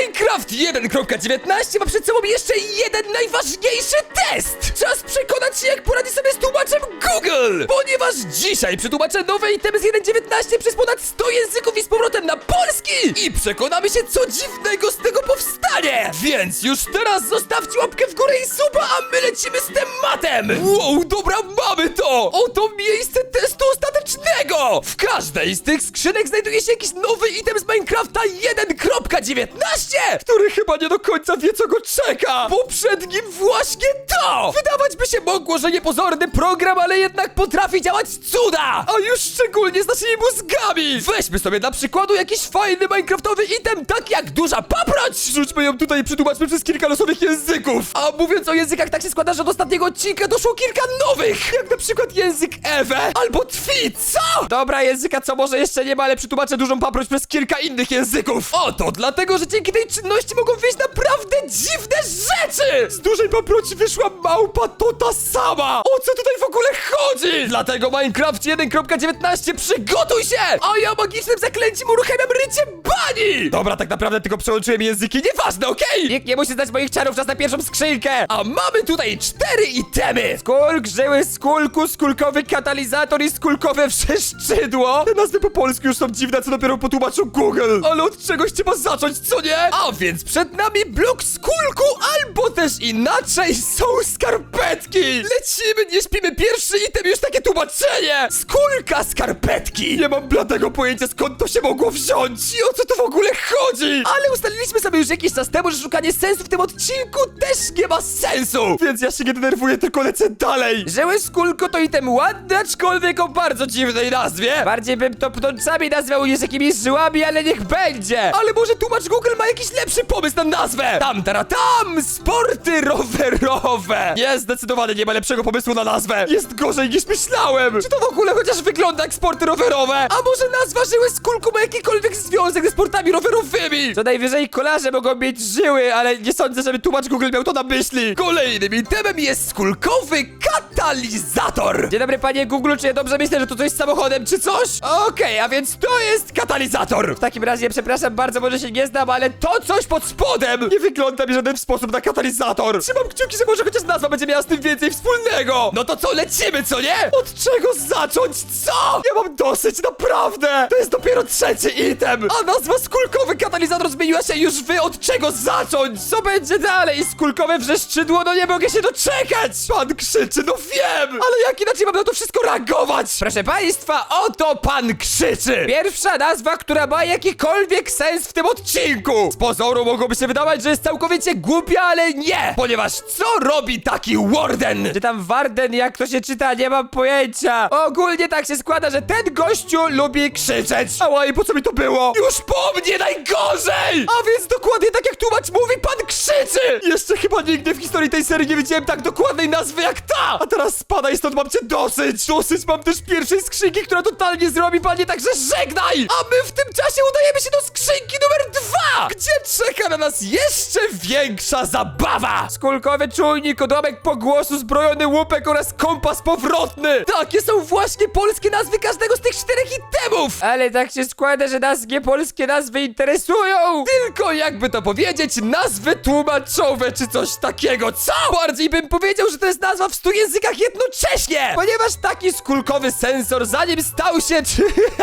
Minecraft 1.19 ma przed sobą jeszcze jeden najważniejszy test! Czas przekonać się, jak poradzi sobie z tłumaczem Google! Ponieważ dzisiaj przetłumaczę nowe itemy z 1.19 przez ponad 100 języków i z powrotem na polski! I przekonamy się, co dziwnego z tego powstanie! Więc już teraz zostawcie łapkę w górę i suba, a my lecimy z tematem! Wow, dobra, mamy to! Oto miejsce testu ostatecznego! W każdej z tych skrzynek znajduje się jakiś nowy item z Minecrafta 1.19, który chyba nie do końca wie, co go czeka, bo przed nim właśnie to! Wydawać by się mogło, że niepozorny program, ale jednak potrafi działać cuda! A już szczególnie z naszymi mózgami! Weźmy sobie dla przykładu jakiś fajny minecraftowy item, tak jak duża paproć! Rzućmy ją tutaj i przetłumaczmy przez kilka losowych języków! A mówiąc o językach, tak się składa, że od ostatniego odcinka doszło kilka nowych! Jak na przykład język Ewe albo Twi, co? Dobra, języka co może jeszcze nie ma, ale przetłumaczę dużą paproć przez kilka innych języków! Oto dlatego, że dzięki tej czynności mogą wyjść naprawdę dziwne rzeczy! Z dużej paproci wyszła małpa to ta sama! O co tutaj w ogóle chodzi? Dlatego Minecraft 1.19 przygotuj się! A ja magicznym zaklęciem uruchamiam rycie bani! Dobra, tak naprawdę tylko przełączyłem języki, nieważne, okej? Nikt nie musi znać moich czarów, czas na pierwszą skrzynkę! A mamy tutaj cztery itemy! Skulk, żyły skulku, skulkowy katalizator i skulkowe wrzeszczydło! Te nazwy po polsku już są dziwne, co dopiero potłumaczył Google! Ale od czegoś trzeba zacząć, co nie? A więc przed nami blok skulku, albo też inaczej są skarpetki! Lecimy, nie śpimy, pierwszy item już takie tłumaczenie! Skulka skarpetki! Nie mam bladego pojęcia skąd to się mogło wziąć i o co to w ogóle chodzi! Ale ustaliliśmy sobie już jakiś czas temu, że szukanie sensu w tym odcinku też nie ma sensu! Więc ja się nie denerwuję, tylko lecę dalej! Żyły skulko to item ładny, aczkolwiek o bardzo dziwnej nazwie! Bardziej bym to pnączami nazwał niż jakimiś żyłami, ale niech będzie! Ale może tłumacz Google ma jakiś lepszy pomysł na nazwę! Tam, tara, tam! Sporty rowerowe! Nie, zdecydowanie nie ma lepszego pomysłu na nazwę! Jest gorzej niż myślałem! Czy to w ogóle chociaż wygląda jak sporty rowerowe? A może nazwa żyły skulku ma jakikolwiek związek ze sportami rowerowymi? Co najwyżej kolarze mogą mieć żyły, ale nie sądzę, żeby tłumacz Google miał to na myśli. Kolejnym itemem jest skulkowy katalizator. Dzień dobry panie Google, czy ja dobrze myślę, że to coś z samochodem, czy coś? Okej, a więc to jest katalizator. W takim razie, przepraszam bardzo, może się nie znam, ale to coś pod spodem nie wygląda mi w żaden sposób na katalizator. Trzymam kciuki, że może chociaż nazwa będzie miała z tym więcej wspólnego. No to co, lecimy, co nie? Od czego zacząć, co? Ja mam dosyć, naprawdę. To jest dopiero trzeci item, a nazwa skulkowy katalizator zmieniła się już wy od czego zacząć? Co będzie dalej? Skulkowe wrzeszczydło? No nie mogę się doczekać! Pan krzyczy, no wiem! Ale jak inaczej mam na to wszystko reagować? Proszę państwa, oto pan krzyczy! Pierwsza nazwa, która ma jakikolwiek sens w tym odcinku! Z pozoru mogłoby się wydawać, że jest całkowicie głupia, ale nie! Ponieważ co robi taki Warden? Czy tam Warden, jak to się czyta, nie mam pojęcia! Ogólnie tak się składa, że ten gościu lubi krzyczeć! Ała, i po co mi to było? Już po mnie najgorzej! A więc dokładnie tak jak tłumacz mówi, pan krzyczy! Jeszcze chyba nigdy w historii tej serii nie widziałem tak dokładnej nazwy jak ta! A teraz spadaj stąd, mam cię dosyć! Dosyć mam też pierwszej skrzynki, która totalnie zrobi panie, także żegnaj! A my w tym czasie udajemy się do skrzynki numer dwa! Gdzie czeka na nas jeszcze większa zabawa! Skulkowy czujnik, odłamek pogłosu, zbrojony łupek oraz kompas powrotny! Takie są właśnie polskie nazwy każdego z tych czterech itemów! Ale tak się składa, że nas nie polskie nazwy interesują! Tylko jakby to powiedzieć, nazwy tłumaczowe czy coś takiego, co? Bardziej bym powiedział, że to jest nazwa w stu językach jednocześnie! Ponieważ taki skulkowy sensor zanim stał się...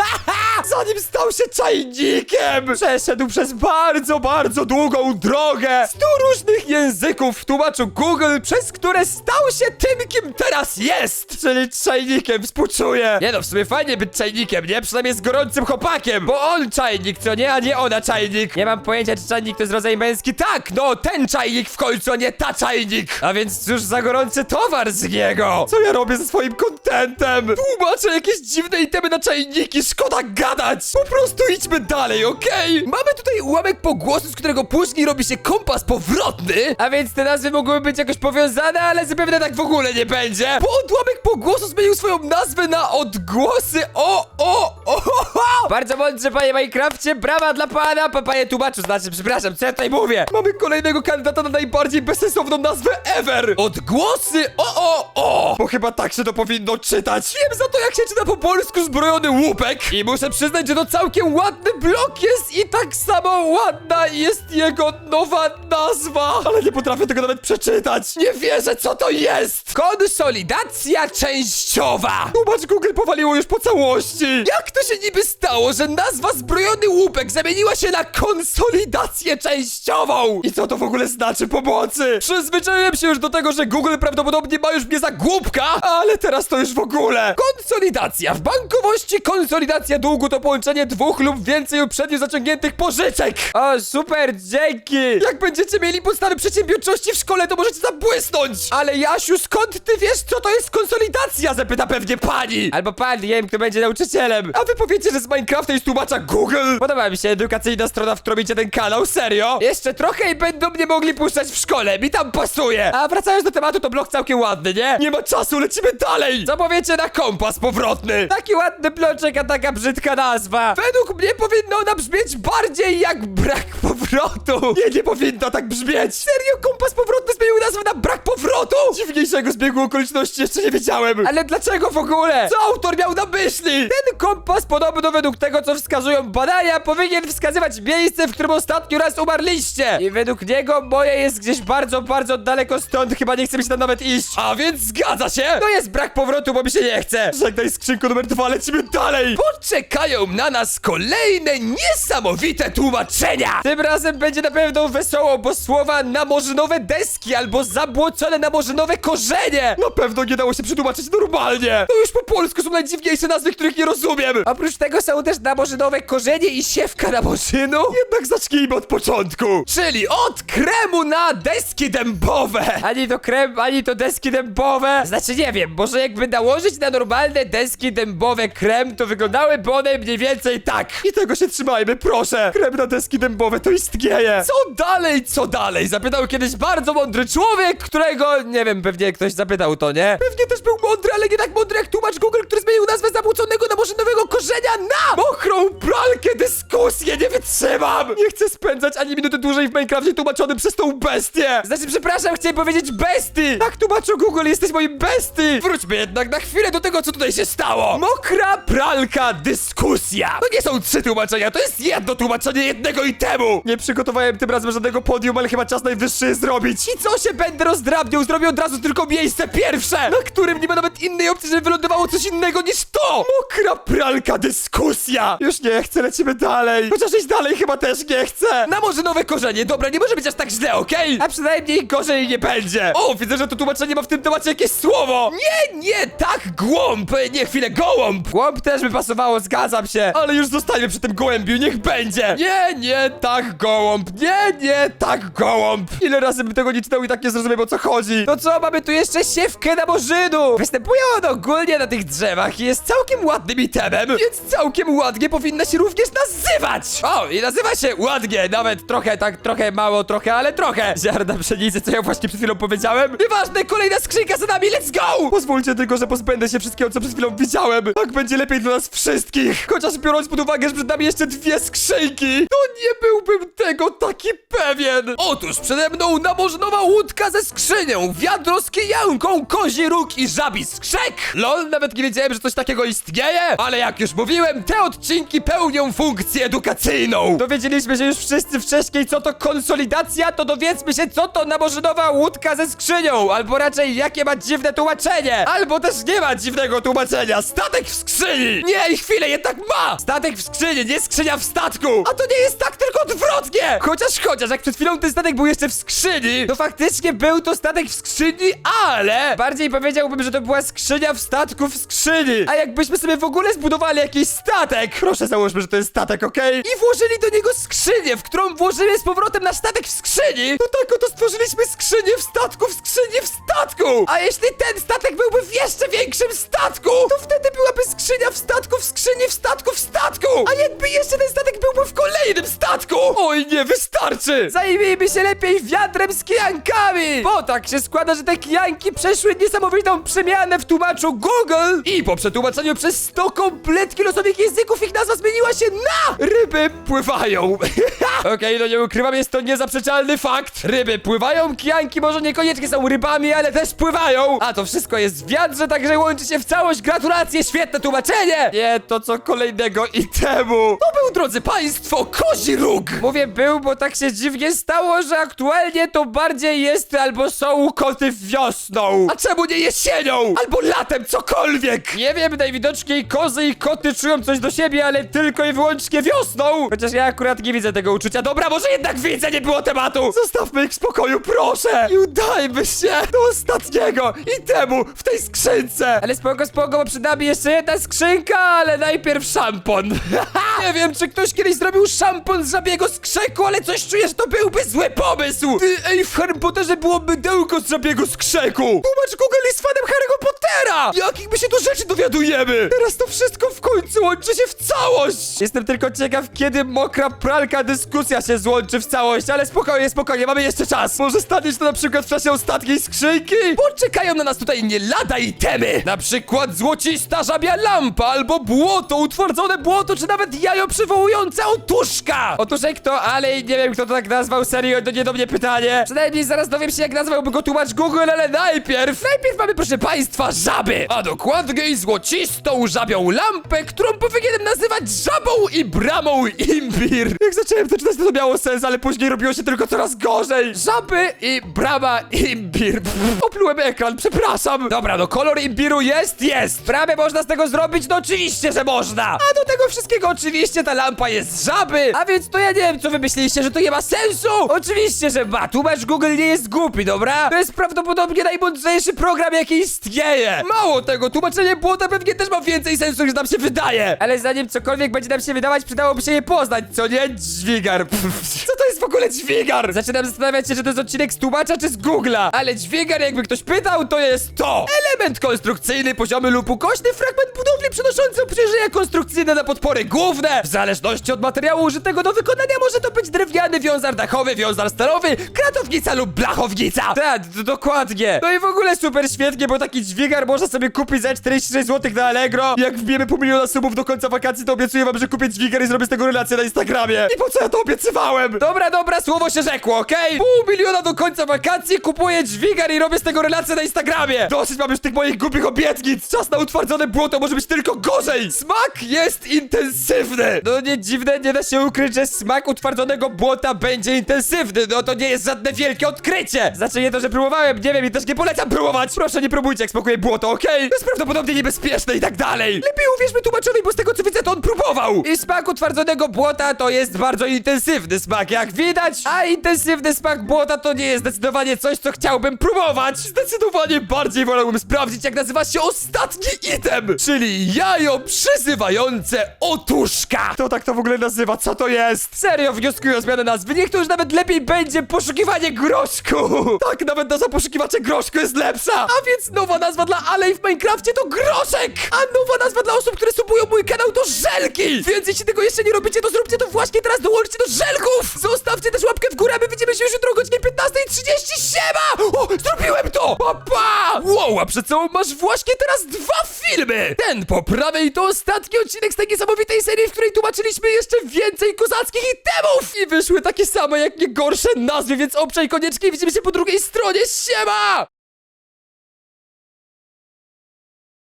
zanim stał się czajnikiem! Przeszedł przez bardzo, bardzo długą drogę! Stu różnych języków w tłumaczu Google, przez które stał się tym, kim teraz jest! Czyli czajnikiem, współczuję! Nie no, w sumie fajnie być czajnikiem, nie? Przynajmniej z gorącym chłopakiem! Bo on czajnik, co nie? A nie ona czajnik! Nie mam pojęcia, czy czajnik to jest rodzaj męski. Tak, no, ten czajnik w końcu, a nie ta czajnik! A więc cóż za gorący towar z niego! Co ja robię ze swoim kontentem? Tłumaczę jakieś dziwne itemy na czajniki, szkoda gadać! Po prostu idźmy dalej, okej? Mamy tutaj ułamek pogłosu, z którego później robi się kompas powrotny, a więc te nazwy mogłyby być jakoś powiązane, ale zapewne tak w ogóle nie będzie, bo odłamek pogłosu zmienił swoją nazwę na odgłosy. O, o, o, ho, ho. Bardzo mądrze, panie Minecrafcie, brawa dla pana, pa, panie tłumaczu, znaczy, przepraszam, co ja tutaj mówię? Mamy kolejnego kandydata na najbardziej bezsensowną nazwę ever! Odgłosy o, o, o! Bo chyba tak się to powinno czytać. Wiem za to, jak się czyta po polsku zbrojony łupek i muszę przyznać, że to całkiem ładny blok jest i tak samo ładna jest jego nowa nazwa! Ale nie potrafię tego nawet przeczytać! Nie wierzę, co to jest! Konsolidacja częściowa! Tłumacz Google powaliło już po całości! Jak to się niby stało, że nazwa zbrojony łupek zamieniła się na konsolidację częściową? I co to w ogóle znaczy pomocy? Przyzwyczaiłem się już do tego, że Google prawdopodobnie ma już mnie za głupka, ale teraz to już w ogóle. Konsolidacja. W bankowości konsolidacja długu to połączenie dwóch lub więcej uprzednio zaciągniętych pożyczek. O, super, dzięki. Jak będziecie mieli podstawy przedsiębiorczości w szkole, to możecie zabłysnąć. Ale Jasiu, skąd ty wiesz, co to jest konsolidacja? Zapyta pewnie pani. Albo pan, nie wiem, kto będzie nauczycielem. A wy powiecie, że z Minecrafta jest tłumacza Google? Podoba mi się edukacyjna strona, w którą idzie ten kanał, serio? Jeszcze trochę i będą mnie mogli puszczać w szkole, mi tam pasuje. A wracając do tematu, to blok całkiem ładny, nie? Nie ma czasu, lecimy dalej. Co powiecie na kompas powrotny? Taki ładny bloczek, a taka brzydka nazwa. Według mnie powinno ona brzmieć bardziej jak brak powrotu. Nie, nie powinno tak brzmieć. Serio, kompas powrotny zmienił nazwę na brak powrotu? Dziwniejszego zbiegu okoliczności jeszcze nie wiedziałem. Ale dlaczego w ogóle? Co autor miał na myśli? Ten kompas podobno według tego, co wskazują badania, powinien wskazywać miejsce, w którym ostatni raz umarliście. I według niego moje jest gdzieś bardzo, bardzo daleko stąd. Chyba nie chce mi się tam nawet iść. A więc zgadza się. To jest brak powrotu, bo mi się nie chce. Żegnaj skrzynko numer dwa, lecimy dalej. Poczekają na nas kolejne niesamowite tłumaczenia. Tym razem będzie na pewno wesoło, bo słowa namorzynowe deski albo zabłocone namorzynowe korzenie. Na pewno nie dało się przetłumaczyć normalnie. To już po polsku są najdziwniejsze nazwy, których nie rozumiem. Oprócz tego są też namorzynowe korzenie i siewka namorzynu. Jednak zacznijmy od początku. Czyli od kremu na deski dębowe. Ani to krem, ani to deski dębowe. Znaczy nie wiem, może jakby nałożyć na normalne deski dębowe krem, to wyglądałyby one mniej więcej tak. I tego się trzymajmy, proszę. Krem na deski dębowe to istnieje. Co dalej, co dalej? Zapytał kiedyś bardzo mądry człowiek, którego, nie wiem, pewnie ktoś zapytał to, nie? Pewnie też był mądry, ale nie tak mądry jak tłumacz Google, który zmienił nazwę zabłóconego namorzynowego korzenia na mokrą pralkę dyskusję. Nie wytrzymam. Nie chcę spędzać ani minuty dłużej w Minecrafcie tłumaczonym przez tą bestię. Znaczy, przepraszam, chciałem powiedzieć besty. Tak, tłumaczu Google, jesteś moim besty. Wróćmy jednak na chwilę do tego, co tutaj się stało. Mokra pralka dyskusja. To nie są trzy tłumaczenia, to jest jedno tłumaczenie jednego i temu. Nie przygotowałem tym razem żadnego podium, ale chyba czas najwyższy je zrobić. I co się będę rozdrabniał? Zrobię od razu tylko miejsce pierwsze, na którym nie ma nawet innej opcji, żeby wylądowało coś innego niż to. Mokra pralka dyskusja. Już nie chcę, lecimy dalej. Chociaż iść dalej chyba też nie chcę. Na może nowe korzenie, dobra, nie może być aż tak źle, okej? A przynajmniej gorzej nie będzie. O, widzę, że to tłumaczenie ma w tym temacie jakieś słowo. Nie, nie, tak, głąb, nie, chwilę, gołąb. Głąb też by pasowało, zgadzam się. Ale już zostańmy przy tym gołębiu, niech będzie. Nie, nie, tak, gołąb. Nie, nie, tak, gołąb. Ile razy bym tego nie czytał i tak nie zrozumiał, o co chodzi. To co, mamy tu jeszcze siewkę na morzynu. Występuje on ogólnie na tych drzewach i jest całkiem ładnym itemem, więc całkiem ładnie powinna się również nazywać. O, i nazywa się ładnie, nawet trochę, tak trochę mało, trochę, ale trochę. Ziarna pszenicy, co ja właśnie przed chwilą powiedziałem. Nieważne, kolejna skrzynka za nami, let's go! Pozwólcie tylko, że pozbędę się wszystkiego, co przed chwilą widziałem. Tak będzie lepiej dla nas wszystkich. Chociaż biorąc pod uwagę, że przed nami jeszcze dwie skrzynki, to nie byłbym tego taki pewien. Otóż przede mną namożnowa łódka ze skrzynią, wiadro z kijanką, kozi róg i żabi skrzek. Lol, nawet nie wiedziałem, że coś takiego istnieje, ale jak już mówiłem, te odcinki pełnią funkcję edukacyjną. Dowiedzieliśmy się już wszyscy wcześniej, co to konsolidacja, to dowiedzmy się, co to namożynowa łódka ze skrzynią, albo raczej jakie ma dziwne tłumaczenie, albo też nie ma dziwnego tłumaczenia. Statek w skrzyni! Nie, chwilę, jednak ma! Statek w skrzyni, nie skrzynia w statku! A to nie jest tak, odwrotnie! Chociaż, chociaż, jak przed chwilą ten statek był jeszcze w skrzyni, to faktycznie był to statek w skrzyni, ale bardziej powiedziałbym, że to była skrzynia w statku w skrzyni. A jakbyśmy sobie w ogóle zbudowali jakiś statek, proszę załóżmy, że to jest statek, okej? I włożyli do niego skrzynię, w którą włożymy z powrotem nasz statek w skrzyni, to tak oto stworzyliśmy skrzynię w statku w skrzyni w statku! A jeśli ten statek byłby w jeszcze większym statku, to wtedy byłaby skrzynia w statku w skrzyni w statku w statku! A jakby jeszcze ten statek byłby w kolejnym statku! Oj, nie wystarczy! Zajmijmy się lepiej wiadrem z kijankami! Bo tak się składa, że te kijanki przeszły niesamowitą przemianę w tłumaczu Google i po przetłumaczeniu przez 100 kompletki losowych języków ich nazwa zmieniła się na ryby pływają. Okej, no nie ukrywam, jest to niezaprzeczalny fakt. Ryby pływają, kijanki może niekoniecznie są rybami, ale też pływają. A to wszystko jest w wiadrze, także łączy się w całość. Gratulacje, świetne tłumaczenie! Nie, to co kolejnego i temu. To był, drodzy państwo, kozi róg. Mówię był, bo tak się dziwnie stało, że aktualnie to bardziej jest albo są koty wiosną. A czemu nie jesienią? Albo latem, cokolwiek! Nie wiem, najwidoczniej kozy i koty czują coś do siebie, ale tylko i wyłącznie wiosną. Chociaż ja akurat nie widzę tego uczucia. Dobra, może jednak widzę, nie było tematu. Zostawmy ich w spokoju, proszę! I udajmy się do ostatniego i temu w tej skrzynce! Ale spoko, spoko, bo przed nami jeszcze jedna skrzynka, ale najpierw szampon. Nie wiem, czy ktoś kiedyś zrobił szampon z żabiego skrzeku, ale coś czuję, że to byłby zły pomysł! Ty, ej, w Harry Potterze było mydełko z żabiego skrzeku! Tłumacz Google jest fanem Harry'ego Pottera! Jakich my się tu rzeczy dowiadujemy? Teraz to wszystko w końcu łączy się w całość! Jestem tylko ciekaw, kiedy mokra pralka dyskusja się złączy w całość, ale spokojnie, spokojnie, mamy jeszcze czas. Może staniesz to na przykład w czasie ostatniej skrzynki? Bo czekają na nas tutaj nie lada itemy! Na przykład złocista żabia lampa, albo błoto, utwardzone błoto, czy nawet jajo przywołujące otuszka! Otóż jak to, ale nie wiem kto to tak nazwał, serio, to nie do mnie pytanie. Przynajmniej zaraz dowiem się jak nazwałby go tłumacz Google, ale najpierw, Najpierw mamy, proszę państwa, żaby! A dokładniej złocistą żabią lampę, którą powinienem nazywać żabą i bramą imbir! Jak zacząłem to czytać, to, miało sens, ale później robiło się tylko coraz gorzej! Żaby i brama imbir. Oplułem ekran, przepraszam! Dobra, no kolor imbiru jest, jest! bramę można z tego zrobić, no oczywiście, że można. A do tego wszystkiego oczywiście ta lampa jest żaby! A więc to ja nie wiem, co wy myśleliście, że to nie ma sensu? Oczywiście, że ma. Tłumacz Google nie jest głupi, dobra? To jest prawdopodobnie najmądrzejszy program, jaki istnieje. Mało tego, tłumaczenie błota pewnie też ma więcej sensu niż nam się wydaje! Ale zanim cokolwiek będzie nam się wydawać, przydałoby się je poznać, co nie? Dźwigar. Co to jest w ogóle dźwigar? Zaczynam zastanawiać się, czy to jest odcinek z tłumacza, czy z Google'a. Ale dźwigar, jakby ktoś pytał, to jest to! Element konstrukcyjny, poziomy lub ukośny, fragment budowli przynoszący obciążenia konstrukcyjne na podpory główne. W zależności od materiału użytego do wykonania może to być drewniany wiązar dachowy, wiązar stalowy, kratownica lub blachownica. Tak, d- dokładnie. No i w ogóle super świetnie, bo taki dźwigar można sobie kupić za 46 zł na Allegro. Jak wbijemy pół miliona subów do końca wakacji, to obiecuję wam, że kupię dźwigar i zrobię z tego relację na Instagramie. I po co ja to obiecywałem? Dobra, dobra, słowo się rzekło, okej? Pół miliona do końca wakacji, kupuję dźwigar i robię z tego relację na Instagramie! Dosyć mam już tych moich głupich obietnic! Czas na utwardzone błoto może być tylko gorzej! Smak jest intensywny! No nie dziwne, nie da się ukryć, że smak utwardzonego błota będzie intensywny. No to nie jest żadne wielkie odkrycie. Znaczy nie to, że próbowałem, nie wiem i też nie polecam próbować. Proszę nie próbujcie, jak smakuje błoto, okej? To jest prawdopodobnie niebezpieczne i tak dalej! Lepiej uwierzmy tłumaczowi, bo z tego co widzę, to on próbował! I smak utwardzonego błota to jest bardzo intensywny smak, jak widać. A intensywny smak błota to nie jest zdecydowanie coś, co chciałbym próbować. Zdecydowanie bardziej wolałbym sprawdzić, jak nazywa się ostatni item! Czyli jajo przyzywające otuszka! Kto tak to w ogóle nazywa? Co to jest? Serio wnioskuję o zmianę nazwy. Niech to już nawet lepiej będzie poszukiwanie groszku. Tak, nawet nazwa poszukiwacze groszku jest lepsza! A więc nowa nazwa dla alej w Minecrafcie to groszek! A nowa nazwa dla osób, które subują mój kanał to żelki! Więc jeśli tego jeszcze nie robicie, to zróbcie to właśnie teraz, dołączcie do żelków! Zostawcie też łapkę w górę, my widzimy się już jutro o godzinie 15.30, siema! O, zrobiłem to! Papa! Wow, a przed sobą masz właśnie teraz dwa filmy! Ten po prawej to ostatni odcinek z tej niesamowitej serii, w której tłumaczyliśmy jeszcze więcej kozackich itemów! I wyszły takie same, jak nie gorsze nazwy, więc obczaj koniecznie i widzimy się po drugiej stronie, siema!